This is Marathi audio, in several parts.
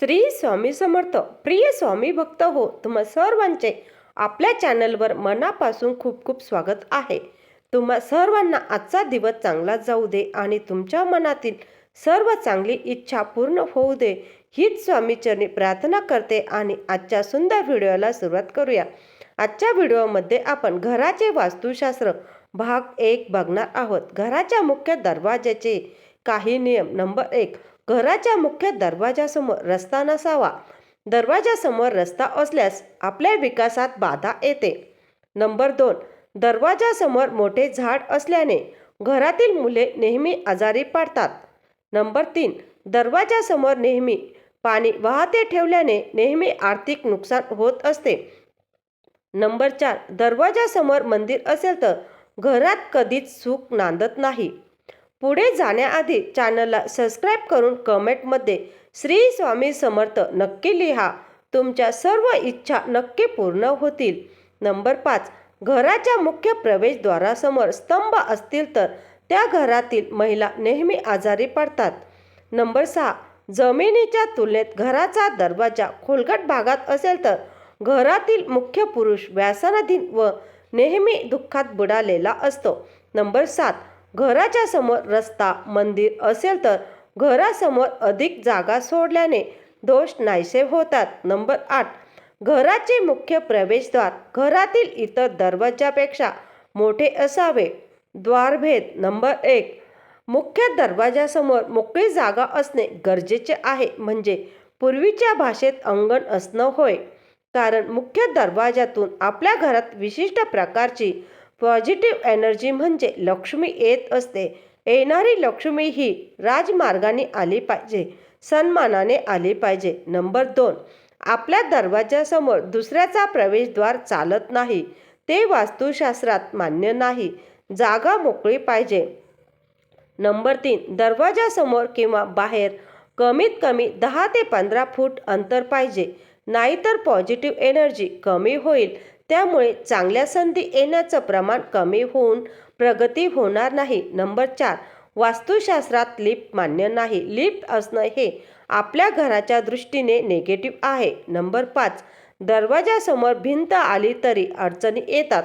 श्री स्वामी समर्थ. प्रिय स्वामी भक्त हो तुम्हा सर्वांचे आपल्या चॅनलवर मनापासून खूप खूप स्वागत आहे. तुम्हा सर्वांना आजचा दिवस चांगला जाऊ दे आणि तुमच्या मनातील सर्व चांगली इच्छा पूर्ण होऊ दे हीच स्वामीचरणी प्रार्थना करते आणि आजच्या सुंदर व्हिडिओला सुरुवात करूया. आजच्या व्हिडिओमध्ये आपण घराचे वास्तुशास्त्र भाग एक बघणार आहोत. घराच्या मुख्य दरवाज्याचे काही नियम नंबर एक घराच्या मुख्य दरवाजासमोर रस्ता नसावा. दरवाजासमोर रस्ता असल्यास आपल्या विकासात बाधा येते. नंबर दोन. दरवाजासमोर मोठे झाड असल्याने घरातील मुले नेहमी आजारी पडतात. नंबर तीन. दरवाजासमोर नेहमी पाणी वाहते ठेवल्याने नेहमी आर्थिक नुकसान होत असते. नंबर चार. दरवाजासमोर मंदिर असेल तर घरात कधीच सुख नांदत नाही. पुढे जाण्याआधी चॅनलला सबस्क्राईब करून कमेंटमध्ये श्री स्वामी समर्थ नक्की लिहा. तुमच्या सर्व इच्छा नक्की पूर्ण होतील. नंबर पाच घराच्या मुख्य प्रवेशद्वारासमोर स्तंभ असतील तर त्या घरातील महिला नेहमी आजारी पडतात. नंबर सहा जमिनीच्या तुलनेत घराचा दरवाजा खोलगट भागात असेल तर घरातील मुख्य पुरुष व्यासनाधीन व नेहमी दुःखात बुडालेला असतो. नंबर सात घराच्या समोर रस्ता मंदिर असेल तर घरासमोर अधिक जागा सोडल्याने दोष नाहीसे होतात. नंबर आठ. घराचे मुख्य प्रवेशद्वार घरातील इतर दरवाजापेक्षा मोठे असावे. द्वारभेद. नंबर एक. मुख्य दरवाजासमोर मोकळी जागा असणे गरजेचे आहे. म्हणजे पूर्वीच्या भाषेत अंगण असणं होय. कारण मुख्य दरवाजातून आपल्या घरात विशिष्ट प्रकारची पॉझिटिव्ह एनर्जी म्हणजे लक्ष्मी येत असते. येणारी लक्ष्मी ही राजमार्गाने आली पाहिजे सन्मानाने आली पाहिजे. नंबर दोन आपल्या दरवाजासमोर दुसऱ्याचा प्रवेशद्वार चालत नाही. ते वास्तुशास्त्रात मान्य नाही. जागा मोकळी पाहिजे. नंबर तीन दरवाजासमोर किंवा बाहेर कमीत कमी दहा ते पंधरा फूट अंतर पाहिजे. नाहीतर पॉझिटिव्ह एनर्जी कमी होईल. त्यामुळे चांगल्या संधी येण्याचं प्रमाण कमी होऊन प्रगती होणार नाही. नंबर चार वास्तुशास्त्रात लिफ्ट मान्य नाही. लिफ्ट असणं हे आपल्या घराच्या दृष्टीने नेगेटिव्ह आहे. नंबर पाच दरवाजासमोर भिंत आली तरी अडचणी येतात.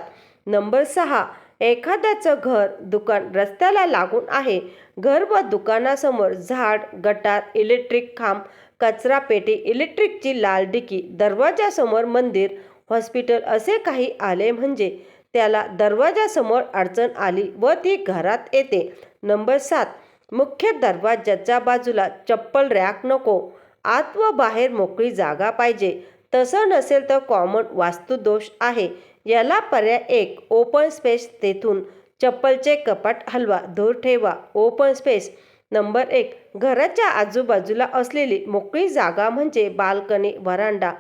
नंबर सहा एखाद्याचं घर दुकान रस्त्याला लागून आहे. घर व दुकानासमोर झाड गटार इलेक्ट्रिक खांब कचरा पेटी इलेक्ट्रिकची लाल डिकी दरवाजासमोर मंदिर हॉस्पिटल असे काही आले म्हणजे त्याला दरवाजासमोर अडचण आली व ती घरात येते. नंबर सात मुख्य दरवाजाच्या बाजूला चप्पल रॅक नको. आत व बाहेर मोकळी जागा पाहिजे. तसं नसेल तर कॉमन वास्तुदोष आहे. याला पर्याय एक ओपन स्पेस तेथून चप्पलचे कपाट हलवा दूर ठेवा ओपन स्पेस नंबर एक घराच्या आजूबाजूला असलेली मोकळी जागा म्हणजे बाल्कनी व्हरांडा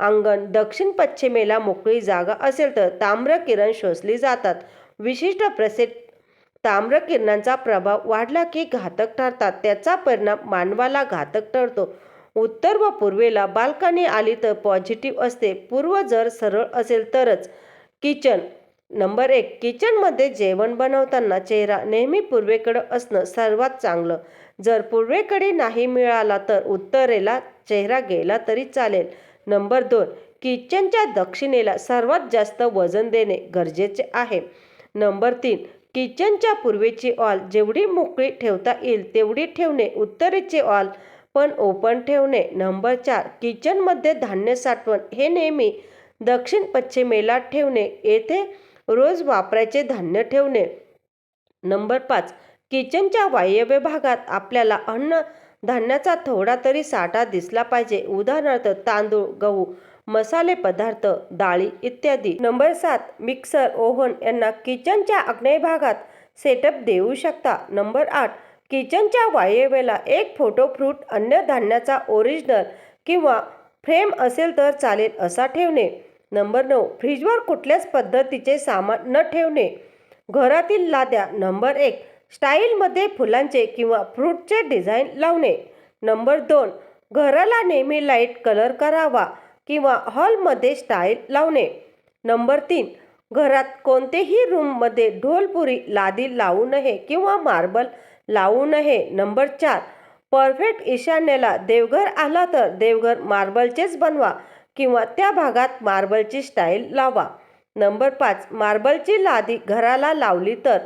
अंगण दक्षिण पश्चिमेला मोकळी जागा असेल तर ताम्र किरण शोषली जातात. विशिष्ट प्रसिद्ध ताम्रकिरणांचा प्रभाव वाढला की घातक ठरतात. त्याचा परिणाम मानवाला घातक ठरतो. उत्तर व पूर्वेला बाल्कनी आली तर पॉझिटिव्ह असते. पूर्व जर सरळ असेल तरच. किचन नंबर एक. किचनमध्ये जेवण बनवताना चेहरा नेहमी पूर्वेकडं असणं सर्वात चांगलं. जर पूर्वेकडे नाही मिळाला तर उत्तरेला चेहरा गेला तरी चालेल. नंबर दोन किचनच्या दक्षिणेला सर्वात जास्त वजन देणे गरजेचे आहे. नंबर तीन किचनच्या पूर्वेची ऑल जेवढी मोकळी ठेवता येईल तेवढी ठेवणे उत्तरेचे ऑल पण ओपन ठेवणे. नंबर चार किचनमध्ये धान्य साठवण हे नेहमी दक्षिण पश्चिमेला ठेवणे येथे रोज वापरायचे धान्य ठेवणे. नंबर पाच किचनच्या वायव्य भागात आपल्याला अन्न धान्याचा थोडा तरी साठा दिसला पाहिजे. उदाहरणार्थ तांदूळ गहू मसाले पदार्थ डाळी इत्यादी. नंबर सात मिक्सर ओव्हन यांना किचनच्या आग्नेय भागात सेटअप देऊ शकता. नंबर आठ किचनच्या वायव्येला एक फोटो फ्रूट अन्य धान्याचा ओरिजिनल किंवा फ्रेम असेल तर चालेल असा ठेवणे. नंबर नऊ फ्रीजवर कुठल्याच पद्धतीचे सामान न ठेवणे. घरातील लाद्या. नंबर एक स्टाईलमध्ये फुलांचे किंवा फ्रूटचे डिझाईन लावणे. नंबर दोन घराला नेहमी लाइट कलर करावा किंवा हॉलमध्ये स्टाईल लावणे. नंबर तीन घरात कोणतेही रूममध्ये ढोलपुरी लादी लावू नये किंवा मार्बल लावू नये. नंबर चार परफेक्ट ईशान्येला देवघर आला तर देवघर मार्बलचेच बनवा किंवा त्या भागात मार्बलची स्टाईल लावा. नंबर पाच मार्बलची लादी घराला लावली तर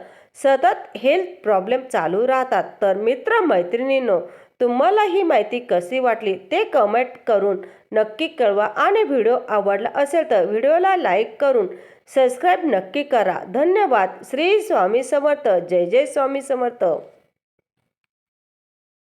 सतत हेल्थ प्रॉब्लेम चालू राहतात. तर मित्र मैत्रिणींनो तुम्हाला ही माहिती कशी वाटली ते कमेंट करून नक्की कळवा आणि व्हिडिओ आवडला असेल तर व्हिडिओला लाईक करून सबस्क्राईब नक्की करा. धन्यवाद. श्री स्वामी समर्थ. जय जय स्वामी समर्थ.